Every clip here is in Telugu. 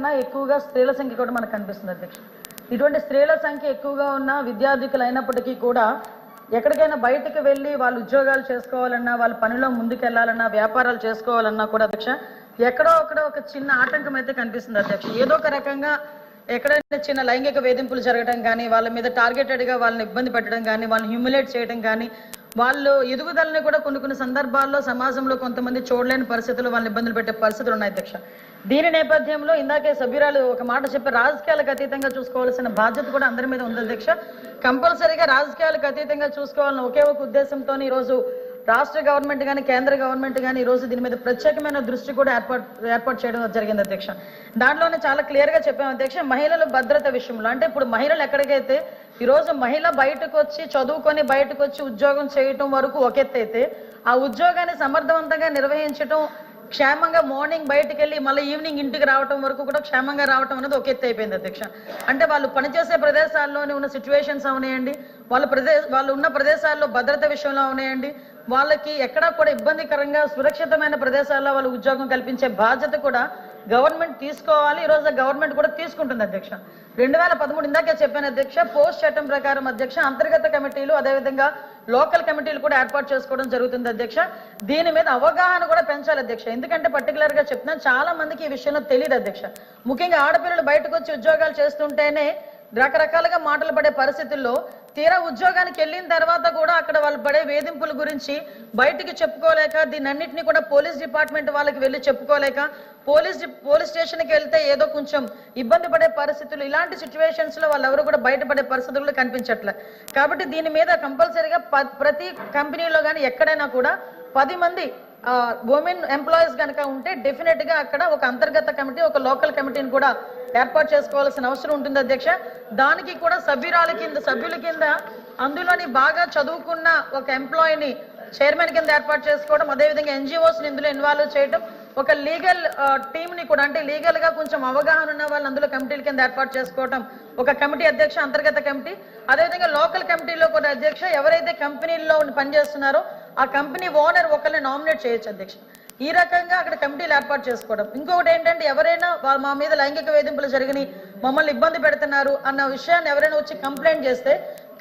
కన్నా ఎక్కువగా స్త్రీల సంఖ్య కూడా మనకు కనిపిస్తుంది అధ్యక్ష. ఇటువంటి స్త్రీల సంఖ్య ఎక్కువగా ఉన్న విద్యార్థికులు అయినప్పటికీ కూడా ఎక్కడికైనా బయటకు వెళ్ళి వాళ్ళు ఉద్యోగాలు చేసుకోవాలన్నా వాళ్ళ పనిలో ముందుకెళ్ళాలన్నా వ్యాపారాలు చేసుకోవాలన్నా కూడా అధ్యక్ష ఎక్కడో ఒకడో ఒక చిన్న ఆటంకం అయితే కనిపిస్తుంది అధ్యక్ష. ఏదో ఒక రకంగా ఎక్కడైనా చిన్న లైంగిక వేధింపులు జరగడం కానీ వాళ్ళ మీద టార్గెటెడ్గా వాళ్ళని ఇబ్బంది పెట్టడం కానీ వాళ్ళని హ్యూమిలేట్ చేయడం కానీ వాళ్ళు ఎదుగుదలని కూడా కొన్ని కొన్ని సందర్భాల్లో సమాజంలో కొంతమంది చూడలేని పరిస్థితులు వాళ్ళని ఇబ్బందులు పెట్టే పరిస్థితులు ఉన్నాయి అధ్యక్ష. దీని నేపథ్యంలో ఇందాకే సభ్యురాలు ఒక మాట చెప్పి రాజకీయాలకు అతీతంగా చూసుకోవాల్సిన బాధ్యత కూడా అందరి మీద ఉంది అధ్యక్ష. కంపల్సరీగా రాజకీయాలకు అతీతంగా చూసుకోవాలని ఒకే ఒక ఉద్దేశంతో ఈరోజు రాష్ట్ర గవర్నమెంట్ కానీ కేంద్ర గవర్నమెంట్ కానీ ఈరోజు రోజు దీని మీద ప్రత్యేకమైన దృష్టి కూడా ఏర్పాటు ఏర్పాటు చేయడం జరిగింది అధ్యక్ష. దాంట్లోనే చాలా క్లియర్గా చెప్పాము అధ్యక్ష మహిళల భద్రత విషయంలో. అంటే ఇప్పుడు మహిళలు ఎక్కడికైతే ఈరోజు మహిళ బయటకు వచ్చి చదువుకొని బయటకు వచ్చి ఉద్యోగం చేయటం వరకు ఒక ఆ ఉద్యోగాన్ని సమర్థవంతంగా నిర్వహించడం క్షేమంగా మార్నింగ్ బయటకు వెళ్ళి మళ్ళీ ఈవినింగ్ ఇంటికి రావటం వరకు కూడా క్షేమంగా రావటం అనేది ఒక ఎత్తు అయిపోయింది అధ్యక్ష. అంటే వాళ్ళు పనిచేసే ప్రదేశాల్లోనే ఉన్న సిచ్యువేషన్స్ అవునాయండి వాళ్ళ ప్రదేశ వాళ్ళు ఉన్న ప్రదేశాల్లో భద్రత విషయంలో అవునాయండి వాళ్ళకి ఎక్కడా కూడా ఇబ్బందికరంగా సురక్షితమైన ప్రదేశాల్లో వాళ్ళు ఉద్యోగం కల్పించే బాధ్యత కూడా గవర్నమెంట్ తీసుకోవాలి. ఈ గవర్నమెంట్ కూడా తీసుకుంటుంది అధ్యక్ష. రెండు వేల పదమూడు ఇందాకే చెప్పాను అధ్యక్ష పోస్ట్ చట్టం ప్రకారం అధ్యక్ష అంతర్గత కమిటీలు అదేవిధంగా లోకల్ కమిటీలు కూడా ఏర్పాటు చేసుకోవడం జరుగుతుంది అధ్యక్ష. దీని మీద అవగాహన కూడా పెంచాలి అధ్యక్ష. ఎందుకంటే పర్టికులర్గా చెప్తున్నాను చాలా మందికి ఈ విషయంలో తెలియదు అధ్యక్ష. ముఖ్యంగా ఆడపిల్లలు బయటకు వచ్చి ఉద్యోగాలు చేస్తుంటేనే రకరకాలుగా మాటలు పడే పరిస్థితుల్లో తీరా ఉద్యోగానికి వెళ్ళిన తర్వాత కూడా అక్కడ వాళ్ళు పడే వేధింపుల గురించి బయటికి చెప్పుకోలేక దీన్నన్నింటినీ కూడా పోలీస్ డిపార్ట్మెంట్ వాళ్ళకి వెళ్ళి చెప్పుకోలేక పోలీస్ పోలీస్ స్టేషన్కి వెళ్తే ఏదో కొంచెం ఇబ్బంది పడే పరిస్థితులు ఇలాంటి సిచ్యువేషన్స్లో వాళ్ళెవరు కూడా బయటపడే పరిస్థితులు కనిపించట్లే. కాబట్టి దీని మీద కంపల్సరీగా ప- ప్రతి కంపెనీలో కానీ ఎక్కడైనా కూడా పది మంది ఉమెన్ ఎంప్లాయీస్ కనుక ఉంటే డెఫినెట్గా అక్కడ ఒక అంతర్గత కమిటీ ఒక లోకల్ కమిటీని కూడా ఏర్పాటు చేసుకోవాల్సిన అవసరం ఉంటుంది అధ్యక్ష. దానికి కూడా సభ్యురాల కింద సభ్యుల కింద అందులోని బాగా చదువుకున్న ఒక ఎంప్లాయీని చైర్మన్ కింద ఏర్పాటు చేసుకోవడం అదేవిధంగా ఎన్జిఓస్ ఇందులో ఇన్వాల్వ్ చేయడం ఒక లీగల్ టీమ్ని కూడా అంటే లీగల్గా కొంచెం అవగాహన ఉన్న వాళ్ళు అందులో కమిటీల కింద ఏర్పాటు చేసుకోవడం ఒక కమిటీ అధ్యక్ష అంతర్గత కమిటీ. అదేవిధంగా లోకల్ కమిటీలో కూడా అధ్యక్ష ఎవరైతే కంపెనీల్లో పనిచేస్తున్నారో ఆ కంపెనీ ఓనర్ ఒకరిని నామినేట్ చేయొచ్చు అధ్యక్ష. ఈ రకంగా అక్కడ కమిటీలు ఏర్పాటు చేసుకోవడం. ఇంకొకటి ఏంటంటే ఎవరైనా వాళ్ళ మా మీద లైంగిక వేధింపులు జరిగినాయి మమ్మల్ని ఇబ్బంది పెడుతున్నారు అన్న విషయాన్ని ఎవరైనా వచ్చి కంప్లైంట్ చేస్తే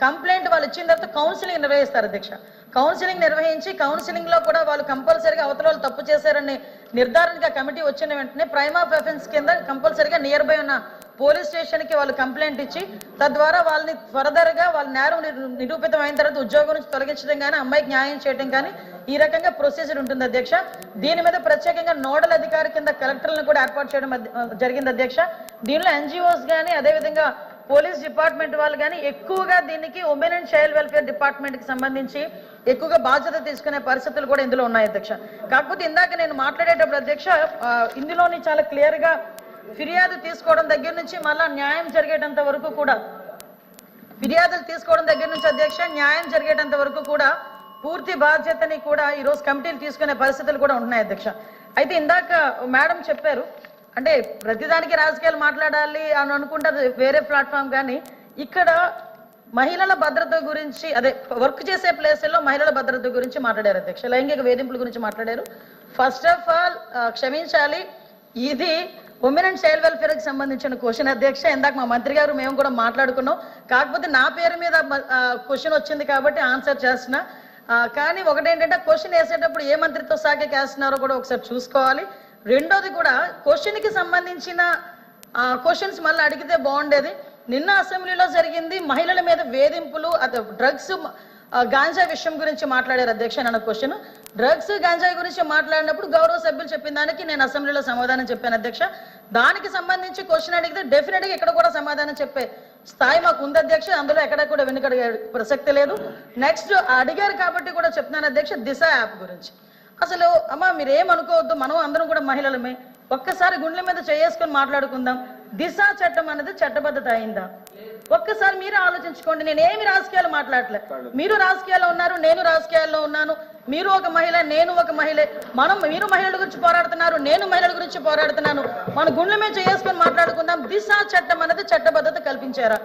కంప్లైంట్ వాళ్ళు ఇచ్చిన తర్వాత కౌన్సిలింగ్ నిర్వహిస్తారు అధ్యక్ష. కౌన్సిలింగ్ నిర్వహించి కౌన్సిలింగ్లో కూడా వాళ్ళు కంపల్సరీగా అవతల వాళ్ళు తప్పు చేశారని నిర్ధారణగా కమిటీ వచ్చిన వెంటనే ప్రైమ్ ఆఫ్ అఫెన్స్ కింద కంపల్సరీగా నియర్ బై ఉన్న పోలీస్ స్టేషన్కి వాళ్ళు కంప్లైంట్ ఇచ్చి తద్వారా వాళ్ళని త్వరదరగా వాళ్ళ నేరం నిరూపితం అయిన తర్వాత ఉద్యోగం నుంచి తొలగించడం కానీ అమ్మాయికి న్యాయం చేయడం కానీ ఈ రకంగా ప్రొసీజర్ ఉంటుంది అధ్యక్ష. దీని మీద ప్రత్యేకంగా నోడల్ అధికారి కింద కలెక్టర్లను కూడా ఏర్పాటు చేయడం జరిగింది అధ్యక్ష. దీనిలో ఎన్జిఓస్ కానీ అదేవిధంగా పోలీస్ డిపార్ట్మెంట్ వాళ్ళు కానీ ఎక్కువగా దీనికి ఉమెన్ అండ్ చైల్డ్ వెల్ఫేర్ డిపార్ట్మెంట్కి సంబంధించి ఎక్కువగా బాధ్యత తీసుకునే పరిస్థితులు కూడా ఇందులో ఉన్నాయి అధ్యక్ష. కాకపోతే ఇందాక నేను మాట్లాడేటప్పుడు అధ్యక్ష ఇందులోని చాలా క్లియర్గా ఫిర్యాదు తీసుకోవడం దగ్గర నుంచి మళ్ళా న్యాయం జరిగేటంత వరకు కూడా ఫిర్యాదులు తీసుకోవడం దగ్గర నుంచి అధ్యక్ష న్యాయం జరిగేటంత వరకు కూడా పూర్తి బాధ్యతని కూడా ఈ రోజు కమిటీలు తీసుకునే పరిస్థితులు కూడా ఉంటున్నాయి అధ్యక్ష. అయితే ఇందాక మేడం చెప్పారు అంటే ప్రతిదానికి రాజకీయాలు మాట్లాడాలి అని అనుకుంటారు వేరే ప్లాట్ఫామ్ కానీ ఇక్కడ మహిళల భద్రత గురించి అదే వర్క్ చేసే ప్లేసుల్లో మహిళల భద్రత గురించి మాట్లాడారు అధ్యక్ష. లైంగిక వేధింపుల గురించి మాట్లాడారు. ఫస్ట్ ఆఫ్ ఆల్ క్షమించాలి. ఇది ఉమెన్ అండ్ చైల్డ్ వెల్ఫేర్కి సంబంధించిన క్వశ్చన్ అధ్యక్ష ఇందాక మా మంత్రి గారు మేము కూడా మాట్లాడుకున్నాం. కాకపోతే నా పేరు మీద క్వశ్చన్ వచ్చింది కాబట్టి ఆన్సర్ చేస్తున్నా. కానీ ఒకటేంటంటే క్వశ్చన్ వేసేటప్పుడు ఏ మంత్రిత్వ శాఖకి వేస్తున్నారో కూడా ఒకసారి చూసుకోవాలి. రెండోది కూడా క్వశ్చన్కి సంబంధించిన క్వశ్చన్స్ మళ్ళీ అడిగితే బాగుండేది. నిన్న అసెంబ్లీలో జరిగింది మహిళల మీద వేధింపులు అదే డ్రగ్స్ గాంజా విషయం గురించి మాట్లాడారు అధ్యక్ష నన్ను క్వశ్చన్ డ్రగ్స్ గాంజా గురించి మాట్లాడినప్పుడు గౌరవ సభ్యులు చెప్పిన దానికి నేను అసెంబ్లీలో సమాధానం చెప్పాను అధ్యక్ష. దానికి సంబంధించి క్వశ్చన్ అడిగితే డెఫినెట్గా ఇక్కడ కూడా సమాధానం చెప్పే స్థాయి మాకు ఉంది అధ్యక్ష. అందులో ఎక్కడ కూడా వెనుకడిగే ప్రసక్తి లేదు. నెక్స్ట్ అడిగారు కాబట్టి కూడా చెప్తున్నాను అధ్యక్ష దిశ యాప్ గురించి. అసలు అమ్మ మీరు ఏమనుకోవద్దు మనం అందరం కూడా మహిళలమే. ఒక్కసారి గుండెల మీద చేసుకొని మాట్లాడుకుందాం. దిశ చట్టం అనేది చట్టబద్ధత అయిందా? ఒక్కసారి మీరు ఆలోచించుకోండి నేను ఏమి రాజకీయాలు మాట్లాడలే మీరు రాజకీయాల్లో ఉన్నారు నేను రాజకీయాల్లో ఉన్నాను. మీరు ఒక మహిళ నేను ఒక మహిళ. మనం మీరు మహిళల గురించి పోరాడుతున్నారు నేను మహిళల గురించి పోరాడుతున్నాను. మన గుండెల మీద చేసుకొని మాట్లాడుకుందాం. దిశ చట్టం అనేది చట్టబద్ధత కల్పించారా?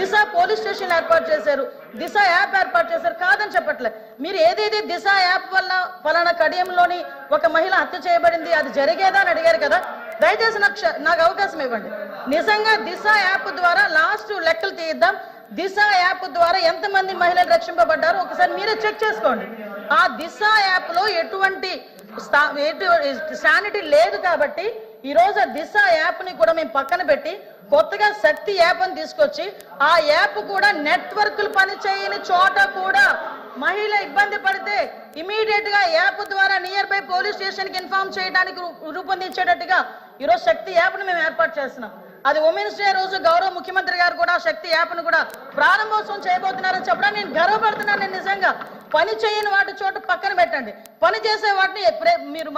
దిశ పోలీస్ స్టేషన్ ఏర్పాటు చేశారు. దిశ యాప్ ఏర్పాటు చేశారు. కాదు చెప్పట్లే మీరు ఏదైతే దిశ యాప్ వల్ల ఫలానా కడియంలోని ఒక మహిళ హత్య చేయబడింది అది జరిగేదా అని అడిగారు కదా దయచేసి నాకు నాకు అవకాశం ఇవ్వండి. నిజంగా దిశ యాప్ ద్వారా లాస్ట్ లెక్కలు తీద్దాం. దిశ యాప్ ద్వారా ఎంతమంది మహిళలు రక్షింపబడ్డారో ఒకసారి మీరే చెక్ చేసుకోండి. ఆ దిశ యాప్లో ఎటువంటి శానిటీ లేదు కాబట్టి ఈ రోజు దిశ యాప్ని కూడా మేము పక్కన పెట్టి కొత్తగా శక్తి యాప్ అని తీసుకొచ్చి ఆ యాప్ కూడా నెట్వర్క్లు పనిచేయని చోట కూడా మహిళ ఇబ్బంది పడితే ఇమీడియట్గా యాప్ ద్వారా నియర్ బై పోలీస్ స్టేషన్కి ఇన్ఫార్మ్ చేయడానికి రూ- రూపొందించేటట్టుగా ఈరోజు శక్తి యాప్ను మేము ఏర్పాటు చేస్తున్నాం. అది ఉమెన్స్ డే రోజు గౌరవ ముఖ్యమంత్రి గారు కూడా శక్తి యాప్ను కూడా ప్రారంభోత్సవం చేయబోతున్నారని చెప్పడం నేను గర్వపడుతున్నాను. నేను నిజంగా పని చేయని వాటి చోట పక్కన పెట్టండి. పని చేసే వాటిని మీరు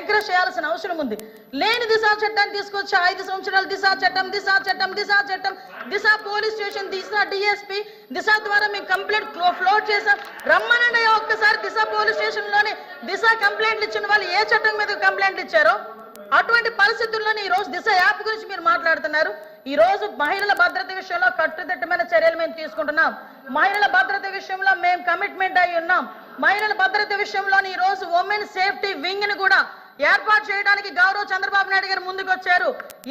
ఎంకరేజ్ చేయాల్సిన అవసరం ఉంది. లేని దిశా చట్టాన్ని తీసుకొచ్చి ఐదు సంవత్సరాలు దిశా చట్టం దిశా చట్టం దిశా చట్టం Disha police station Disha DSP Disha ద్వారా మేము కంప్లైంట్ ఫ్లోట్ చేసాం రమ్మనండి ఒక్కసారి దిశ పోలీస్ స్టేషన్లోనే దిశ కంప్లైంట్లు ఇచ్చిన వాళ్ళు ఏ చట్టం మీద కంప్లైంట్లు ఇచ్చారో? అటువంటి పరిస్థితుల్లోనే ఈ రోజు దిశ యాప్ గురించి మీరు మాట్లాడుతున్నారు. ఈ రోజు మహిళల భద్రత విషయంలో కట్టుదిట్టమైన చర్యలు మేము తీసుకుంటున్నాం. మహిళల భద్రత విషయంలో మేము కమిట్మెంట్ అయి ఉన్నాం. మహిళల భద్రత విషయంలో ఈ రోజు ఉమెన్ సేఫ్టీ వింగ్ని కూడా ఏర్పాటు చేయడానికి గౌరవ చంద్రబాబు నాయుడు గారు ముందుకు వచ్చారు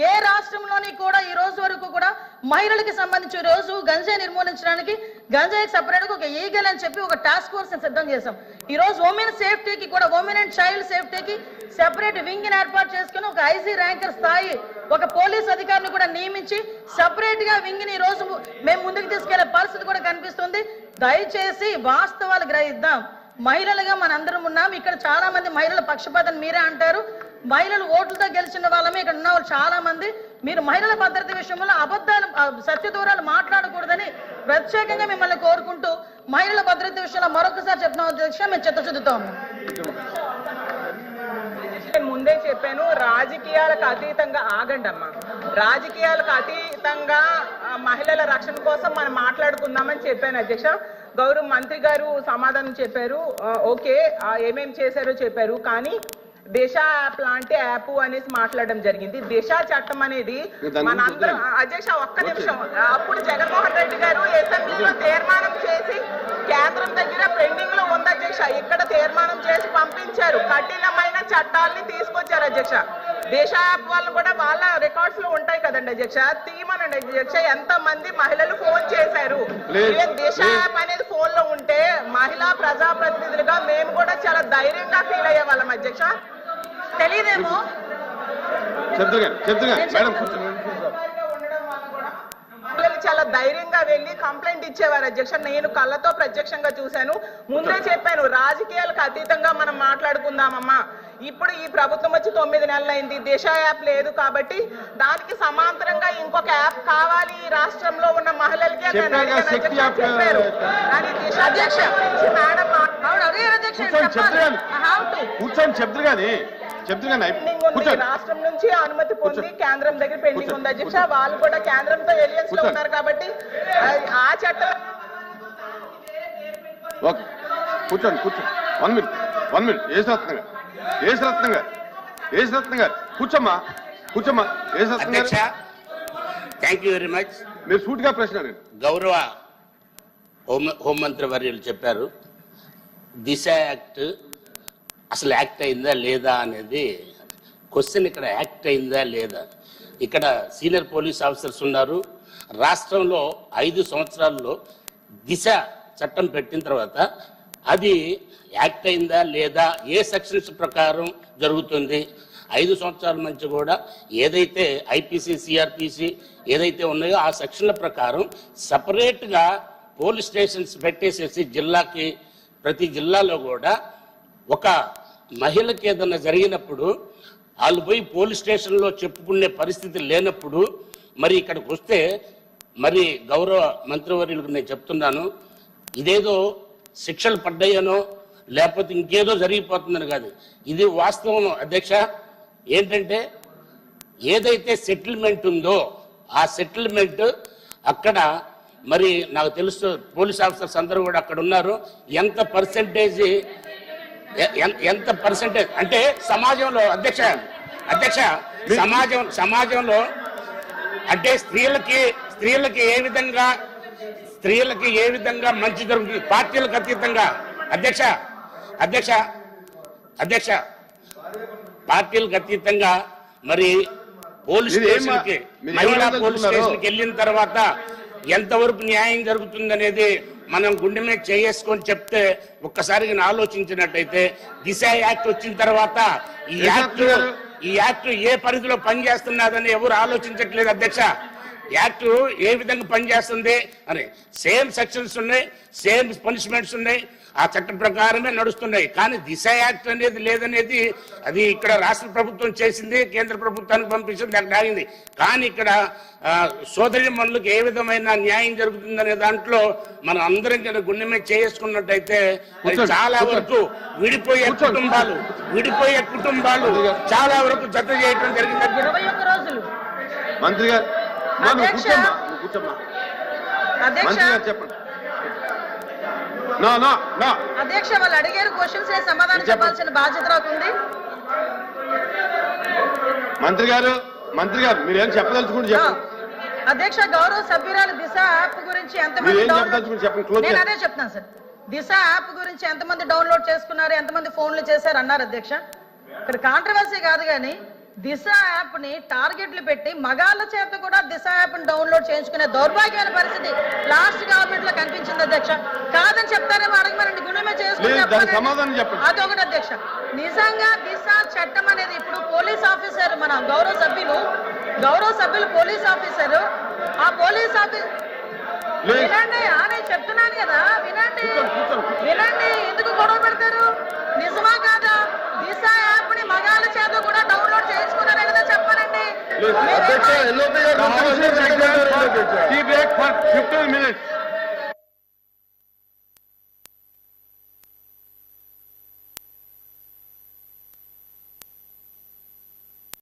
ఏ రాష్ట్రంలోని కూడా ఈ రోజు వరకు కూడా మహిళలకి సంబంధించి రోజు గంజాయి నిర్మూలించడానికి గంజాయికి సపరేట్గా ఒక ఈగల్ అని చెప్పి ఒక టాస్క్ ఫోర్స్ సిద్ధం చేశాం. ఈ రోజు ఉమెన్ సేఫ్టీకి కూడా ఉమెన్ అండ్ చైల్డ్ సేఫ్టీకి సెపరేట్ వింగ్ని ఏర్పాటు చేసుకుని ఒక ఐజీ ర్యాంకర్ స్థాయి ఒక పోలీస్ అధికారిని కూడా నియమించి సపరేట్గా వింగ్ని రోజు మేము ముందుకు తీసుకెళ్ళే పరిస్థితి కూడా కనిపిస్తుంది. దయచేసి వాస్తవాలు గ్రహిద్దాం. మహిళలుగా మనందరం ఉన్నాం. ఇక్కడ చాలా మంది మహిళల పక్షపాతం మీరే అంటారు. మహిళలు ఓట్లతో గెలిచిన వాళ్ళమే ఇక్కడ ఉన్న వాళ్ళు చాలా మంది మీరు మహిళల భద్రత విషయంలో అబద్ధాలు సత్యదూరాలు సత్య దూరాలు మాట్లాడకూడదని ప్రత్యేకంగా మిమ్మల్ని కోరుకుంటూ మహిళల భద్రత విషయంలో మరొకసారి చెప్పిన అధ్యక్ష మేము చిత్తశుద్ధితో నేను ముందే చెప్పాను రాజకీయాలకు అతీతంగా ఆగండి అమ్మా రాజకీయాలకు అతీతంగా మహిళల రక్షణ కోసం మనం మాట్లాడుకుందామని చెప్పాను అధ్యక్ష. గౌరవ మంత్రి గారు సమాధానం చెప్పారు. ఓకే ఏమేం చేశారో చెప్పారు. కానీ దిశ యాప్ లాంటి యాప్ అనేసి మాట్లాడడం జరిగింది. దిశ చట్టం అనేది దాని మన గురించి అందరం వదిలేయండి. అధ్యక్ష ఒక్క నిమిషం. అప్పుడు జగన్మోహన్ రెడ్డి గారు అసెంబ్లీలో తీర్మానం చేసి కేంద్రం దగ్గర పెండింగ్లో ఉంది అధ్యక్ష ఇక్కడ తీర్మానం చేసి పంపించారు. కఠినమైన చట్టాలని తీసుకొచ్చారు అధ్యక్ష. దేశ యాప్ వాళ్ళు కూడా వాళ్ళ రికార్డ్స్లో ఉంటాయి కదండి అధ్యక్ష. తీయమనండి అధ్యక్ష ఎంత మంది మహిళలు ఫోన్ చేశారు? దేశ. యాప్ అనేది ఫోన్లో ఉంటే మహిళా ప్రజాప్రతినిధులుగా మేము కూడా చాలా ధైర్యంగా ఫీల్ అయ్యే వాళ్ళం అధ్యక్ష. తెలియదేమో చెప్తుగా చెప్తుగా మేడం. చాలా ధైర్యంగా వెళ్ళి కంప్లైంట్ ఇచ్చేవారు అధ్యక్ష. నేను కళ్ళతో ప్రత్యక్షంగా చూశాను. ముందే చెప్పాను రాజకీయాలకు అతీతంగా మనం మాట్లాడుకుందామమ్మా. ఇప్పుడు ఈ ప్రభుత్వం వచ్చి తొమ్మిది నెలలైంది. దిశ యాప్ లేదు కాబట్టి దానికి సమాంతరంగా ఇంకొక యాప్ కావాలి ఈ రాష్ట్రంలో ఉన్న మహిళలకి అని చెప్పారు. కానీ దిశ అధ్యక్ష. గురించి మేడం? కూర్చొని చెప్తురు కానీ కూర్చోండి రాష్ట్రం నుంచి అనుమతి పొంది కేంద్రం దగ్గర పెండింగ్ ఉంది అధ్యక్ష వాళ్ళు కూడా కేంద్రంతో ఎలియన్స్లో. ఉన్నారు కాబట్టి ఆ- చట్టం ఓకే. కూర్చోండి కూర్చోండి. One minute one minute. Yesaratna గారు? ఏసరత్న గారు? ఏసరత్న గారు? కూర్చోమ్మా. కూర్చోమ్మా. ఏసరత్న అధ్యక్ష గారు? థ్యాంక్ యూ వెరీ మచ్ మీరు సూటిగా ప్రశ్న అడగండి. గౌరవ హోం హోంమంత్రి వర్యులు చెప్పారు. దిశ యాక్ట్ అసలు యాక్ట్ అయిందా లేదా అనేది క్వశ్చన్ ఇక్కడ యాక్ట్ అయిందా లేదా? ఇక్కడ సీనియర్ పోలీస్ ఆఫీసర్స్ ఉన్నారు. రాష్ట్రంలో ఐదు సంవత్సరాల్లో దిశ చట్టం పెట్టిన తర్వాత అది యాక్ట్ అయిందా లేదా ఏ సెక్షన్స్ ప్రకారం జరుగుతుంది? ఐదు సంవత్సరాల నుంచి కూడా ఏదైతే ఐపీసీ సిఆర్పిసి ఏదైతే ఉన్నాయో ఆ సెక్షన్ల ప్రకారం సపరేట్గా పోలీస్ స్టేషన్స్ పెట్టేసేసి జిల్లాకి ప్రతి జిల్లాలో కూడా ఒక మహిళకి ఏదైనా జరిగినప్పుడు వాళ్ళు పోయి పోలీస్ స్టేషన్లో చెప్పుకునే పరిస్థితి లేనప్పుడు మరి ఇక్కడికి వస్తే మరి గౌరవ మంత్రివర్యులకు నేను చెప్తున్నాను ఇదేదో శిక్షలు పడ్డాయనో లేకపోతే ఇంకేదో జరిగిపోతుందని కాదు. ఇది వాస్తవం అధ్యక్ష. ఏంటంటే ఏదైతే సెటిల్మెంట్ ఉందో ఆ సెటిల్మెంట్ అక్కడ మరి నాకు తెలుసు పోలీస్ ఆఫీసర్స్ అందరూ కూడా అక్కడ ఉన్నారు. ఎంత పర్సెంటేజ్ ఎంత పర్సెంటేజ్ అంటే సమాజంలో అధ్యక్ష అధ్యక్ష సమాజం సమాజంలో అంటే స్త్రీలకి స్త్రీలకి ఏ విధంగా స్త్రీలకి ఏ విధంగా మంచి జరుగుతుంది? పార్టీలకు అతీతంగా. అధ్యక్ష అధ్యక్ష అధ్యక్ష పార్టీలకు అతీతంగా మరి పోలీస్ మీరు ఏం స్టేషన్కి మీరు మహిళా? పోలీస్ స్టేషన్కి వెళ్ళిన తర్వాత ఎంతవరకు న్యాయం జరుగుతుందనేది మనం గుండె మీద చేసుకొని చెప్తే ఒక్కసారి ఆలోచించినట్టయితే దిశ యాక్ట్ వచ్చిన తర్వాత ఈ యాక్ట్? ఈ యాక్ట్ ఏ పరిధిలో పనిచేస్తున్నదని ఎవరు ఆలోచించట్లేదు అధ్యక్ష యాక్ట్ ఏ విధంగా పనిచేస్తుంది? అని సేమ్ సెక్షన్స్ ఉన్నాయి సేమ్ పనిష్మెంట్స్ ఉన్నాయి ఆ చట్టం ప్రకారమే నడుస్తున్నాయి. కానీ దిశ యాక్ట్ అనేది లేదనేది అది ఇక్కడ రాష్ట్ర ప్రభుత్వం చేసింది కేంద్ర ప్రభుత్వానికి పంపించింది అక్కడ ఆగింది కానీ ఇక్కడ సోదరి మనులకు ఏ విధమైన న్యాయం జరుగుతుందనే దాంట్లో మనం అందరం గుండె మీద చేసుకున్నట్టయితే చాలా. వరకు విడిపోయే కుటుంబాలు విడిపోయే కుటుంబాలు చాలా వరకు జత చేయడం జరిగింది మంత్రి గారు అధ్యక్ష. చెప్పండి. వాళ్ళు అడిగారు క్వశ్చన్స్ సమాధానం. చెప్పాల్సిన బాధ్యత నాకుంది మంత్రి గారు మంత్రి గారు మీరు ఏం చెప్పదలుచుకుంటే చెప్పండి. అధ్యక్ష గౌరవ సభ్యురాలు దిశ యాప్ గురించి ఎంతమంది నేను అదే చెప్తాను సార్. దిశ యాప్ గురించి ఎంతమంది డౌన్లోడ్ చేసుకున్నారు ఎంతమంది ఫోన్లు చేశారు అన్నారు అధ్యక్ష. ఇక్కడ కాంట్రవర్సీ కాదు కానీ దిశ యాప్ని టార్గెట్లు పెట్టి మగాళ్ళ చేత కూడా దిశ యాప్ని డౌన్లోడ్ చేయించుకునే దౌర్భాగ్యమైన పరిస్థితి. లాస్ట్ గవర్నమెంట్లో కనిపించింది అధ్యక్ష. కాదని చెప్తారేమో అడగమనండి గుండె మీద చేసుకుని. అదొకటి అధ్యక్ష. నిజంగా దిశ చట్టం అనేది ఇప్పుడు పోలీస్ ఆఫీసర్ మన గౌరవ సభ్యులు గౌరవ సభ్యులు పోలీస్ ఆఫీసర్ ఆ పోలీస్ ఆఫీసర్. వినండి చెప్తున్నాను కదా వినండి. अध्यक्ष लोकसभा अध्यक्ष की फॉर 15 मिनट्स